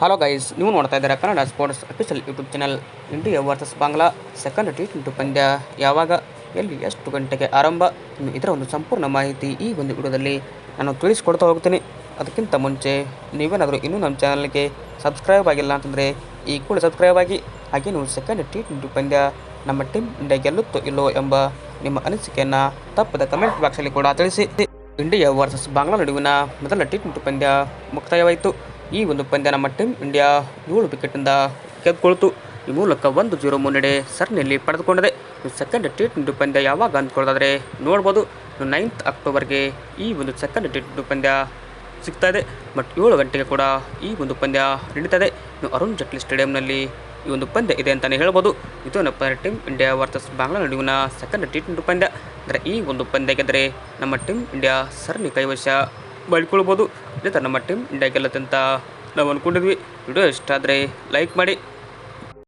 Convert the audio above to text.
Hello guys ನೀವು ನೋಡ್ತಾ ಇದ್ದೀರಾ Kannada sports official YouTube channel India versus Bangla second T twenty ಪಂದ್ಯ. ಯಾವಾಗ? ಎಲ್ಲಿ? ಎಷ್ಟು ಗಂಟೆಗೆ ಆರಂಭ? ಇದರ ಒಂದು ಸಂಪೂರ್ಣ ಮಾಹಿತಿ ಈ ಒಂದು ವಿಡಿಯೋದಲ್ಲಿ ನಾನು ತಿಳಿಸ್ಕೊಡ್ತಾ ಹೋಗ್ತೀನಿ. ಅದಕ್ಕಿಂತ ಮುಂಚೆ, ನೀವೇನಾದರೂ ಇನ್ನೂ ನಮ್ಮ ಚಾನಲ್ಗೆ ಸಬ್ಸ್ಕ್ರೈಬ್ ಆಗಿಲ್ಲ ಅಂತಂದರೆ, ಈ ಕೂಡ ಸಬ್ಸ್ಕ್ರೈಬ್ ಆಗಿ. ಹಾಗೆ ನೀವು ಸೆಕೆಂಡ್ ಟಿ ಟ್ವೆಂಟಿ ಪಂದ್ಯ ನಮ್ಮ ಟೀಮ್ ಇಂಡಿಯಾ ಗೆಲ್ಲುತ್ತೋ ಇಲ್ಲೋ ಎಂಬ ನಿಮ್ಮ ಅನಿಸಿಕೆಯನ್ನು ತಪ್ಪದ ಕಮೆಂಟ್ ಬಾಕ್ಸಲ್ಲಿ ಕೂಡ ತಿಳಿಸಿ. ಇಂಡಿಯಾ ವರ್ಸಸ್ ಬಾಂಗ್ಲಾ ನಡುವಿನ ಮೊದಲ ಟಿ ಟ್ವೆಂಟಿ ಪಂದ್ಯ ಮುಕ್ತಾಯವಾಯಿತು. ಈ ಒಂದು ಪಂದ್ಯ ನಮ್ಮ ಟೀಮ್ ಇಂಡಿಯಾ ಏಳು ವಿಕೆಟಿಂದ ಗೆದ್ದುಕೊಳ್ತು ಈ ಮೂಲಕ ಒಂದು ಜೀರೋ ಮುನ್ನಡೆ ಸರಣಿಯಲ್ಲಿ ಪಡೆದುಕೊಂಡಿದೆ. ಸೆಕೆಂಡ್ ಟಿ ಟ್ವೆಂಟಿ ಪಂದ್ಯ ಯಾವಾಗ ಅಂದ್ಕೊಳ್ಳೋದಾದರೆ ನೋಡ್ಬೋದು. ನೈನ್ತ್ ಅಕ್ಟೋಬರ್ಗೆ ಈ ಒಂದು ಸೆಕೆಂಡ್ ಟಿ ಟ್ವೆಂಟಿ ಪಂದ್ಯ ಸಿಗ್ತಾ ಇದೆ ಬಟ್ ಏಳು ಗಂಟೆಗೆ ಕೂಡ ಈ ಒಂದು ಪಂದ್ಯ ನಡೀತದೆ. ಇನ್ನು ಅರುಣ್ ಜೇಟ್ಲಿ ಸ್ಟೇಡಿಯಂನಲ್ಲಿ ಈ ಒಂದು ಪಂದ್ಯ ಇದೆ ಅಂತಲೇ ಹೇಳ್ಬೋದು. ಇದು ನಮ್ಮ ಟೀಮ್ ಇಂಡಿಯಾ ವರ್ಸಸ್ ಬಾಂಗ್ಲಾ ನಡುವಿನ ಸೆಕೆಂಡ್ ಟಿ ಟ್ವೆಂಟಿ ಪಂದ್ಯ. ಅಂದರೆ ಈ ಒಂದು ಪಂದ್ಯ ಗೆದ್ದರೆ ನಮ್ಮ ಟೀಮ್ ಇಂಡಿಯಾ ಸರಣಿ ಕೈವಶ ಮಾಡಿಕೊಳ್ಬೋದು ಇದೇ ಥರ ನಮ್ಮ ಟೀಮ್ ಇಂಡಿಯಾ ಗೆಲ್ಲತ್ತಂತ ನಾವು ಅಂದ್ಕೊಂಡಿದ್ವಿ ವಿಡಿಯೋ ಇಷ್ಟ ಆದರೆ ಲೈಕ್ ಮಾಡಿ.